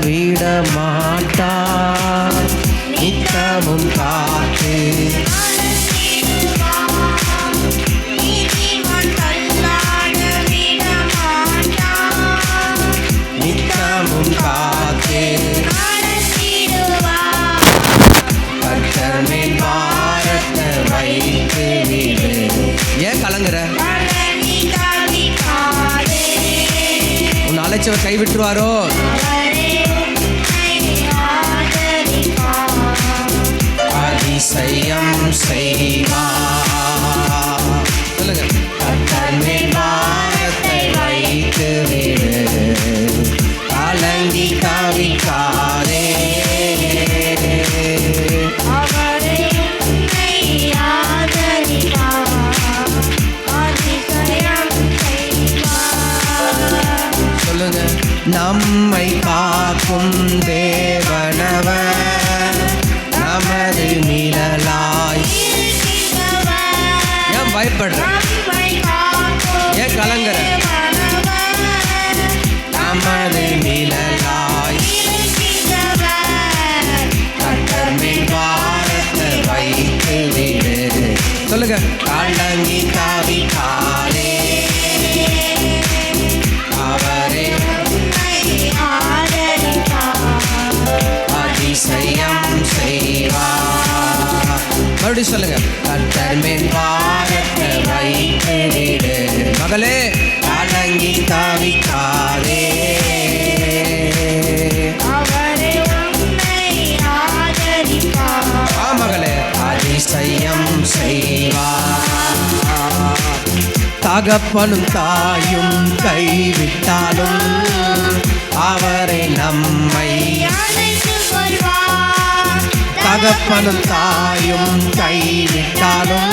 விட மாட்டார் நித்தமும் காற்று நித்தமும் காத்து. கர்த்தர் பாரத்தை வைத்து விடு. ஏன் கலங்குற? உன் அழைச்சவர் கைவிட்டுருவாரோ மறுபடியும் சொல்லுங்க. மகளே. கலங்கி தவிக்காதே. மகளே. அதிசயம் செய்வார். தகப்பனும் தாயும் கைவிட்டாலும் அவரை நம்மை தகப்பனும் தாயும் கைவிட்டாலும்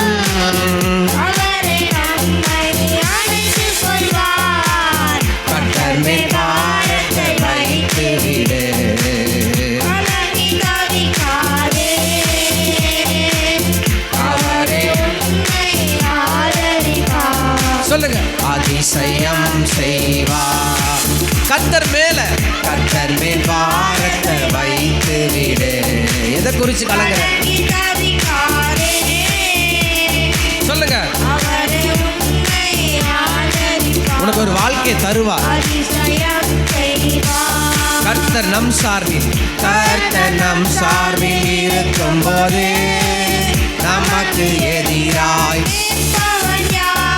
உனக்கு ஒரு வாழ்க்கை தருவா. கர்த்தர் நம் சார்பில். கர்த்தர் நம் சார்பில் இருக்கும் போது நமக்கு எதிராய்.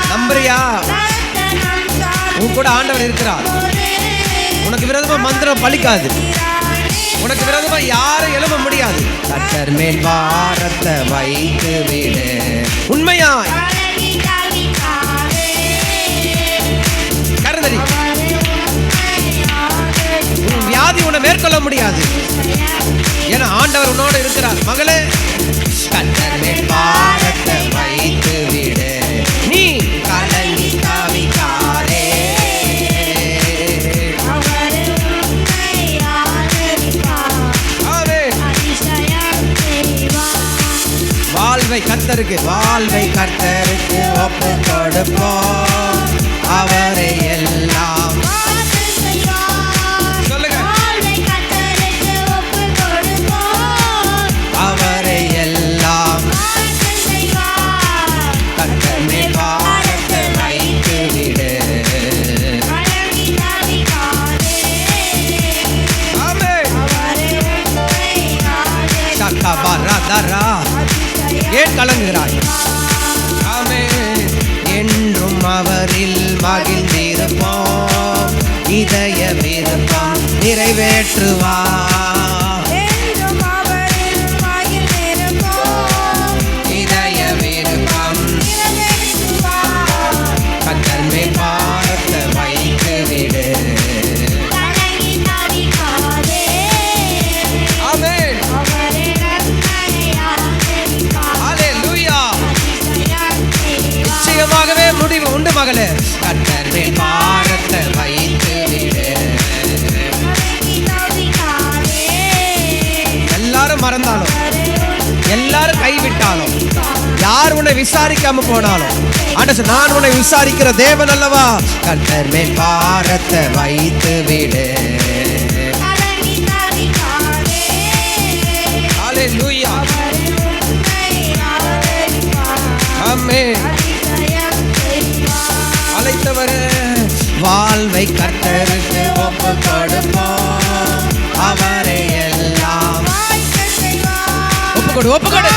நம்புறியா? உன் கூட ஆண்டவர் இருக்கிறார். உனக்கு விரோதமா மந்திரம் பழிக்காது. உனக்கு விரோதமா யாரும் எழும்ப முடியாது. கர்த்தர் மேல் வாரத்தை வைத்து விடு. உண்மையாய். முடியாது ஏன்னா ஆண்டவர் உன்னோடு இருக்கிறார். மகளே கர்த்தர் மேல் பாரத்தை வைத்து விடு நீ கலங்கி தவிக்காதே ஆமென். வாழ்வை கர்த்தருக்கு வாழ்வை கர்த்தருக்கு ஒப்பு கொடுப்போம். அவரை எல்லாம் இதய விருப்பம் நிறைவேற்றுவார். மறந்தாலும் எல்லாரும் கைவிட்டாலும் யார் உன்னை விசாரிக்காம போனாலும் ஆண்டசு நான் உன்னை விசாரிக்கிற தேவன் அல்லவா? கண்டர் மேல் பாரத்தை வைத்து விடு. அழைத்தவர் வாழ்வை கட்டரு ஒப்புக்கொடு ஒப்புக்கொடு.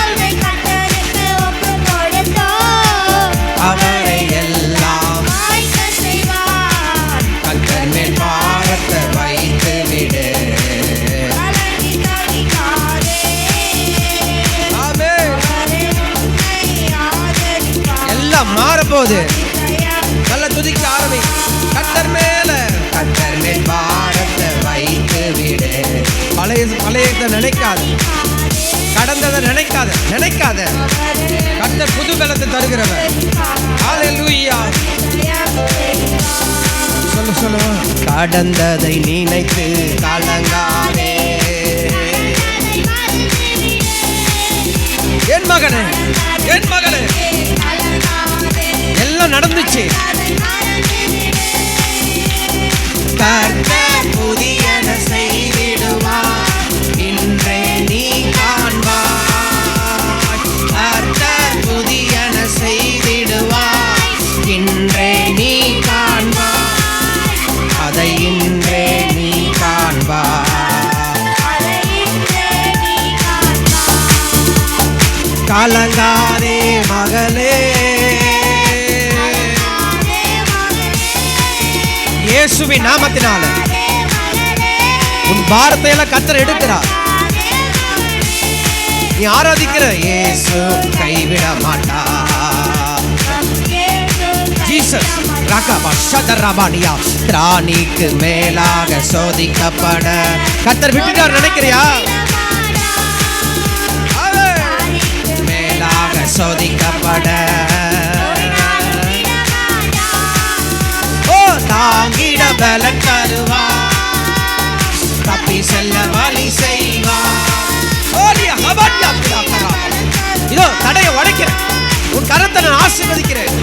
அவரை எல்லாம் கத்தர் மேல் பாரத்தை வைத்து விடு. எல்லாம் மாறப்போகுது. நல்ல துதிக்க ஆரம்பி. கத்தர் மேல. கத்தர் மேல் பாரத்தை வைத்து விடு. பழைய பழையதை நினைக்காது. கடந்ததை நினைக்காத நினைக்காத. கத்தர் புது பலத்தை தருகிறவர் சொல்லு சொல்லு. கடந்ததை நினைத்து கலங்காதே. என் மகனே என் மகனே எல்லாம் நடந்துச்சு. கர்த்தர் இயேசுவின் நாமத்தினால. உன் பாரத்தை எல்லாம் கத்தர் எடுக்கிறார். நீ ஆராதிக்கிற இயேசு கைவிட மாட்டா ஜீசஸ் ரகபா ஷதரபானியா திராணிக்கு மேலாக சோதிக்கப்பட. கத்தர் விட்டுட்டார் நினைக்கிறியா? மேலாக சோதிக்கப்பட. ஓ தாங்கி பலன் தருவா தப்பி செல்ல வழி செய்வா. இதோ தடையை உடைக்கிறேன். உன் கரத்தை நான் ஆசீர்வதிக்கிறேன்.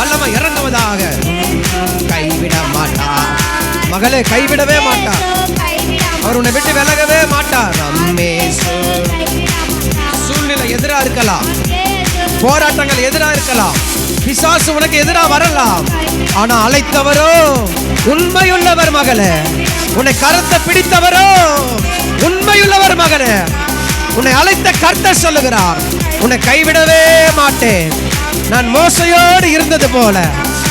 வல்லம இறங்குவதாக கைவிட மாட்டா. மகளே கைவிடவே மாட்டா. அவர் உன்னை விட்டு விலகவே மாட்டார் சூழ்நிலை எதிரா இருக்கலாம். போராட்டங்கள் எதிரா இருக்கலாம். பிசாசு உனக்கு எதிரா வரலாம். ஆனா அழைத்தவரோ உண்மையுள்ளவர் மகளே. உன்னை கருத்தை பிடித்தவரோ உண்மையுள்ளவர் மகனே உன்னை அழைத்த கர்த்தர் சொல்லுகிறார். உன்னை கைவிடவே மாட்டேன். நான் மோசையோடு இருந்தது போல.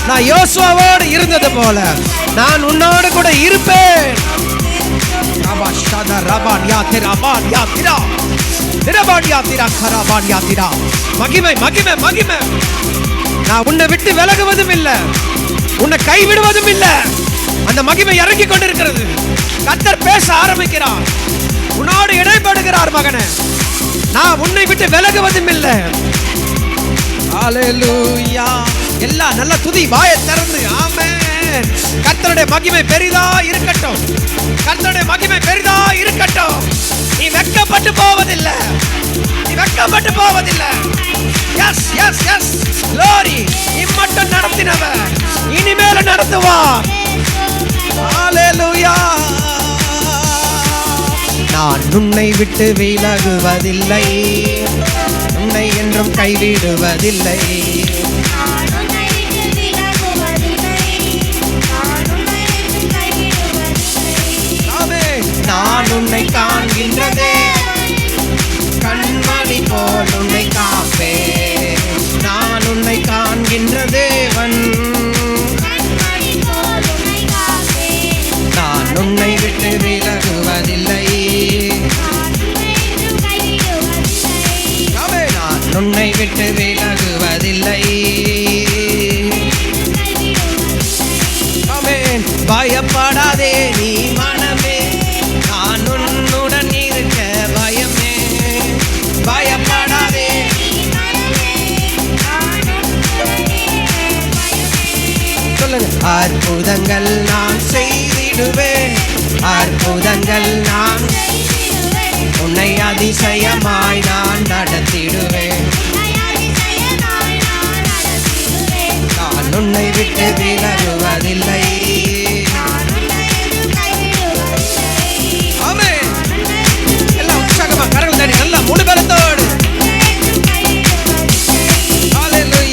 நான் யோசுவாவோடு இருந்தது போல. நான் உன்னோடு கூட இருப்பேன். ரபா யாத்திரா யாத்திரா யாத்திரா மகிமை மகிமை மகிமை. நான் உன்னை விட்டு விலகுவதும் இல்லை. உன்னை கைவிடுவதும் இல்லை. அந்த மகிமை இறங்கி கொண்டிருக்கிறது. கத்தர் பேச ஆரம்பிக்கிறார். உன்னோடு இடைப்படுகிறார் மகனே. நான் உன்னை விட்டு விலகுவதும் இல்லை. ஹalleluya எல்லாம் நல்ல துதி வாயை திறந்து ஆமென். கர்த்தருடைய மகிமை பெரிதா இருக்கட்டும். கர்த்தருடைய மகிமை பெரிதா இருக்கட்டும். நீ வெட்கப்பட்டு போவதில்லை. நீ வெட்கப்பட்டு போவதில்லை. Yes yes yes glory. இம்மட்டும் நடத்தினவர் இனிமேல நடத்துவா ஹalleluya நான் உன்னை விட்டு விலகுவதில்லை. உன்னை என்றும் கைவிடுவதில்லை. நான் உன்னை காண்கின்றதே. அற்புதங்கள் நான் செய்திடுவேன். அற்புதங்கள் நான் உன்னை அதிசயமாய் நான் நடத்திடுவேன். நான் உன்னை விட்டு விலகுவதில்லை.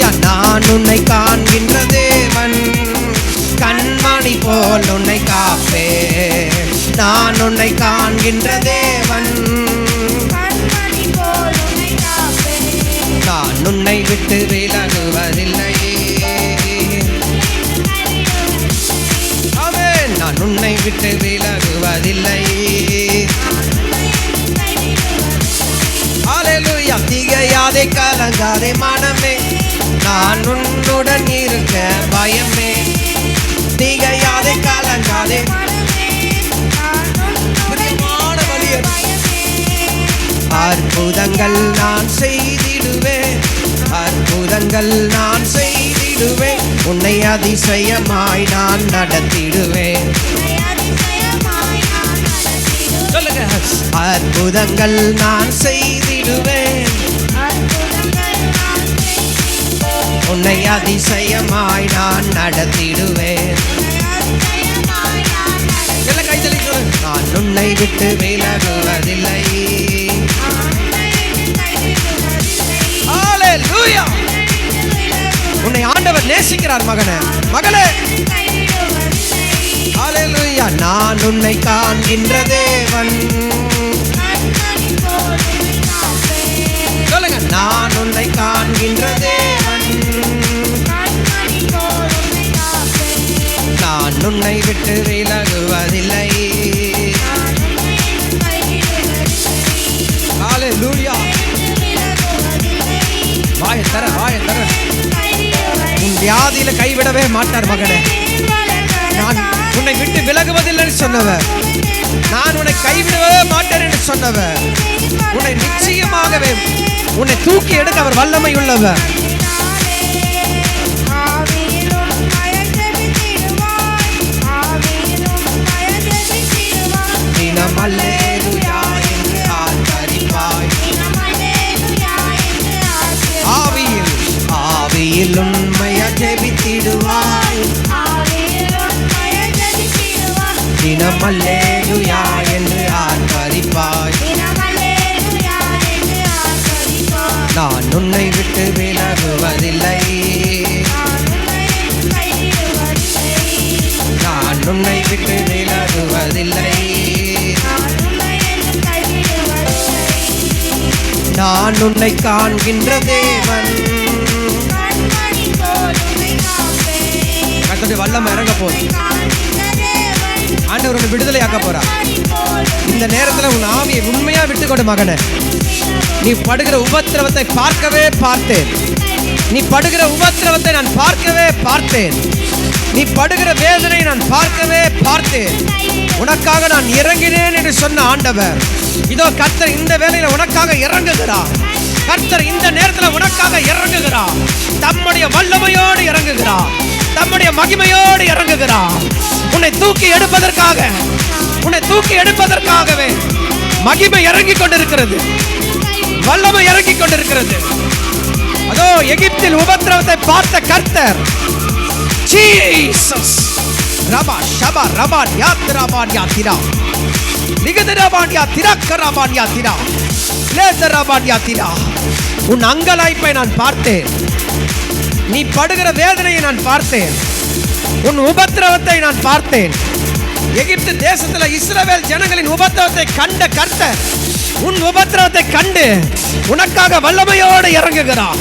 எல்லாம் உன்னை காண்கின்றதே. போல் உன்னை காப்பே நான் உன்னை காண்கின்ற தேவன். நான் உன்னை விட்டு விலகுவதில்லை. ஆமென். நான் உன்னை விட்டு விலகுவதில்லை. ஹalleluya திகையாதே கலங்காதே மனம் செயல் நான் செய்திடுவேன். உன்னை அதிசயமாய் நான் நடத்திடுவேன். சொல்லுங்க. அற்புதங்கள் நான் செய்திடுவேன். உன்னை அதிசயமாய் நான் நடத்திடுவேன். நான் உன்னை விட்டு விலகுவதில்லை. ஆண்டவர் நேசிக்கிறார் மகனே. மகளே. ஹalleluya நான் உன்னை காண்கின்ற தேவன். சொல்லுங்க. நான் உன்னை காண்கின்ற தேவன். நான் உன்னை விட்டு விலகுவதில்லை. ஹalleluya வாய தர வாய தர வியாதியில கைவிடவே மாட்டார் மகனே. நான் உன்னை விட்டு விலகுவதில்லைன்னு சொன்னவர். நான் உன்னை கைவிடவே மாட்டேன் என்று சொன்னவர். உன்னை நிச்சயமாகவே உன்னை தூக்கி எடுக்க அவர் வல்லமை உள்ளவர் ஆவியில் ஆவியிலும் விட்டு விலகுவதில்லை. நான் உன்னை விட்டு விலகுவதில்லை. நான் உன்னை காண்கின்ற தேவன். கத்தோடைய வல்லமை இறங்க போகுது. ஆண்டவர் உன்னை விடுதலையாக்க போறார் இந்த நேரத்துல உன் ஆவியை உண்மையா விட்டு கொடு மகனே. நீ படுகிற உபத்திரவத்தை பார்க்கவே பார்த்தேன். நீ படுகிற உபத்திரவத்தை நான் பார்க்கவே பார்த்தேன். நீ படுகிற வேதனை நான் பார்க்கவே பார்த்தேன். உனக்காக நான் இறங்கினேன் என்று சொன்ன ஆண்டவர் இதோ கர்த்தர் இந்த வேலையில உனக்காக இறங்குகிறார் கர்த்தர் இந்த நேரத்துல உனக்காக இறங்குகிறார் தம்முடைய வல்லமையோடு இறங்குகிறார் தம்முடைய மகிமையோடு இறங்குகிறார். உன்னை தூக்கி எடுப்பதற்காக உன்னை தூக்கி எடுப்பதற்காகவே மகிமை இறங்கி கொண்டிருக்கிறது. வல்லமை இறங்கி கொண்டிருக்கிறது. அதோ எகிப்தில் உபத்திரவத்தை பார்த்த கர்த்தர் ஜீசஸ் ரபா ஷபா ரபான் யாத்திராபான் யாத்திரா நிகதராபான் யாத்திரா கராபான் யாத்திரா லேதராபான் யாத்திரா உன் அங்கலாய்ப்பை நான் பார்த்தேன். நீ படுகிற வேதனையை நான் பார்த்தேன். உன் உபத்திரவத்தை நான் பார்த்தேன். எகிப்து தேசத்தில் இஸ்ரவேல் ஜனங்களின் உபத்திரவத்தை கண்ட கர்த்தர் உன் உபத்திரவத்தை கண்டு உனக்காக வல்லமையோடு இறங்குகிறார்.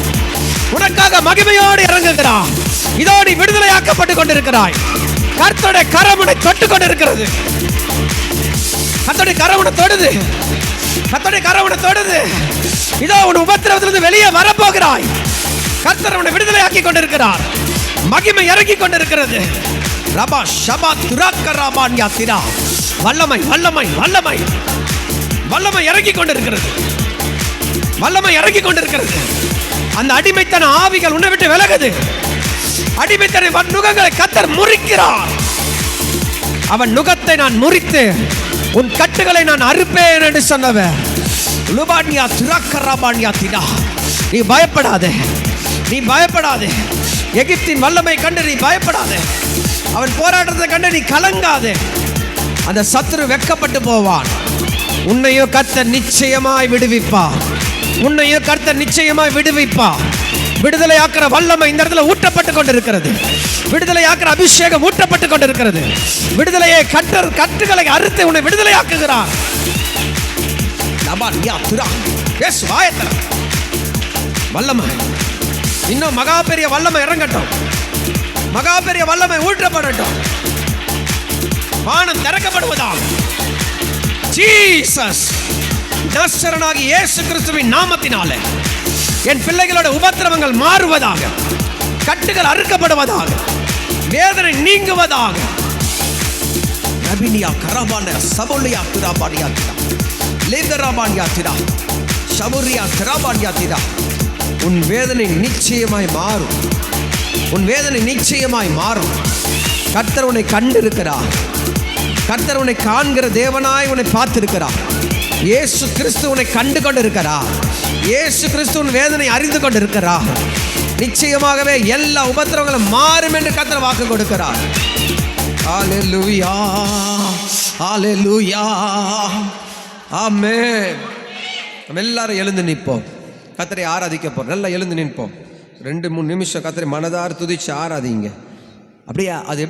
உனக்காக மகிமையோடு இறங்குகிறார். இதோடு விடுதலையாக்கப்பட்டு கொண்டிருக்கிறாய். கர்த்தருடைய கரமுனை தொட்டு கொண்டிருக்கிறது. கர்த்தருடைய கரமுனை தொடுது. கர்த்தருடைய கரமுனை தொடுது. இதோ உன் உபத்திரவத்திலிருந்து வெளியே வரப்போகிறாய். கர்த்தர் அவனை விடுதலை ஆக்கி கொண்டிருக்கிறார். மகிமை இறங்கி கொண்டிருக்கிறது. ரபா ஷபா துராக்க ராபான் யாத்திரா. வல்லமை வல்லமை வல்லமை. வல்லமை இறங்கி கொண்டிருக்கிறது. வல்லமை இறங்கி கொண்டிருக்கிறது. அந்த அடிமைத்தன ஆவிகள் உன்னை விட்டு விலகுது. அடிமைத்தன வன் நுகங்களை கத்தர் முறிக்கிறார். அவன் நுகத்தை நான் முறித்து உன் கட்டுகளை நான் அறுப்பேன் என்று சொன்னவன். லுபான்யா துராக்கராபான்யா திடா நீ பயப்படாதே. நீ பயப்படாதே. எகிப்தின் வல்லமை கண்டு நீ பயப்படாதே. அவன் போராட்டத்தை கண்டு நீ கலங்காதே. அந்த சத்துரு வெக்கப்பட்டு போவான். உன்னையோ கர்த்தர் நிச்சயமாய் விடுவிப்பா உன்னையோ கர்த்தர் நிச்சயமாய் விடுவிப்பா விடுதலை ஆக்கிற வல்லமை இந்த இடத்துல ஊட்டப்பட்டு கொண்டிருக்கிறது. விடுதலையாக்குற அபிஷேகம் ஊட்டப்பட்டு கொண்டிருக்கிறது. விடுதலையை கட்டர் கட்டுகளை அறுத்து உன்னை விடுதலை ஆக்குகிறான் வல்லமை. இன்னும் மகா பெரிய வல்லமை இறங்கட்டும். மகா பெரிய வல்லமை ஊற்றப்படட்டும். வானம் திறக்கப்படுவதாம் ஜீசஸ் நஸ்ரனாகி இயேசு கிறிஸ்துவின் நாமத்தினாலே. என் பிள்ளைகளோட உபத்திரவங்கள் மாறுவதாக கட்டுகள் அறுக்கப்படுவதாக வேதனை நீங்குவதாக. ரபினியா கராபான சபோலியா திராபாடியா திரா. லேகராபான்யா திரா. சபுரியா திராபான்யா திரா. உன் வேதனை நிச்சயமாய் மாறும். உன் வேதனை நிச்சயமாய் மாறும். கர்த்தர் உன்னை கண்டிருக்கிறார். கர்த்தர் உன்னை காண்கிற தேவனாய் உன்னை பார்த்திருக்கிறார். இயேசு கிறிஸ்து உன்னை கண்டு கொண்டிருக்கிறார். இயேசு கிறிஸ்து உன் வேதனை அறிந்து கொண்டிருக்கிறார். நிச்சயமாகவே எல்லா உபத்திரவங்களும் மாறும் என்று கர்த்தர் வாக்கு கொடுக்கிறார். ஹalleluya ஹalleluya. ஆமென். நம்ம எல்லாரும் எழுந்து நிற்போம். கத்தரை ஆராதிக்க போகிறோம் நல்லா எழுந்து நிற்போம். ரெண்டு மூணு நிமிஷம் கத்தரை மனதார் துதிச்சு ஆராதிங்க. அப்படியே? அது எப்படி